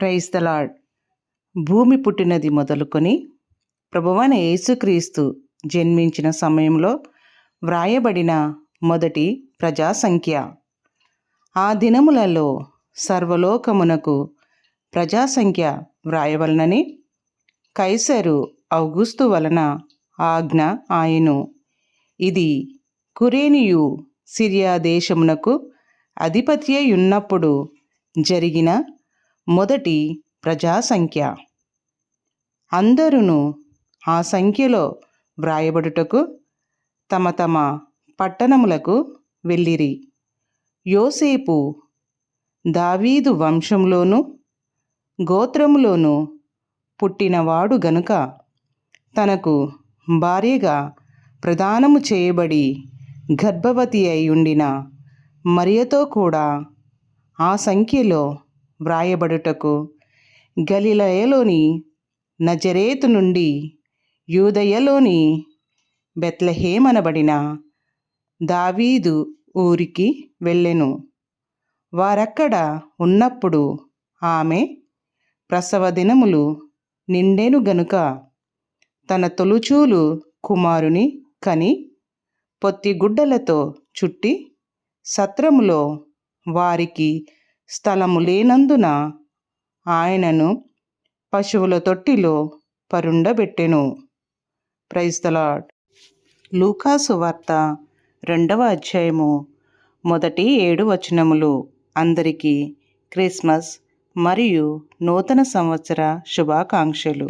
Praise the lord భూమి పుట్టినది మొదలుకొని ప్రభువైన యేసుక్రీస్తు జన్మించిన సమయంలో వ్రాయబడిన మొదటి ప్రజా సంఖ్య ఆ దినములలో సర్వలోకమునకు ప్రజా సంఖ్య వ్రాయవలనని కైసరు ఔగుస్తు వలన ఆజ్ఞ ఆయను. ఇది కురేనియు సిరియా దేశమునకు అధిపత్యయున్నప్పుడు ఉన్నప్పుడు జరిగిన మొదటి ప్రజాసంఖ్య. అందరూ ఆ సంఖ్యలో వ్రాయబడుటకు తమ తమ పట్టణములకు వెళ్ళిరి. యోసేపు దావీదు వంశంలోను గోత్రములోను పుట్టినవాడు గనుక తనకు భార్యగా ప్రదానము చేయబడి గర్భవతి అయి ఉండిన మరియతో కూడా ఆ సంఖ్యలో వ్రాయబడుటకు. గలిలయలోని నజరేతు నుండి యూదయలోని బెత్లహేమనబడిన దావీదు ఊరికి వెళ్ళెను. వారక్కడ ఉన్నప్పుడు ఆమె ప్రసవ దినములు నిండెను గనుక తన తొలుచూలు కుమారుని కని పొత్తిగుడ్డలతో చుట్టి సత్రములో వారికి స్థలము లేనందున ఆయనను పశువుల తొట్టిలో పరుండబెట్టెను. ప్రైస్తలాడ్ లూకాసు వార్త రెండవ అధ్యాయము మొదటి ఏడు వచనములు. అందరికీ క్రిస్మస్ మరియు నూతన సంవత్సర శుభాకాంక్షలు.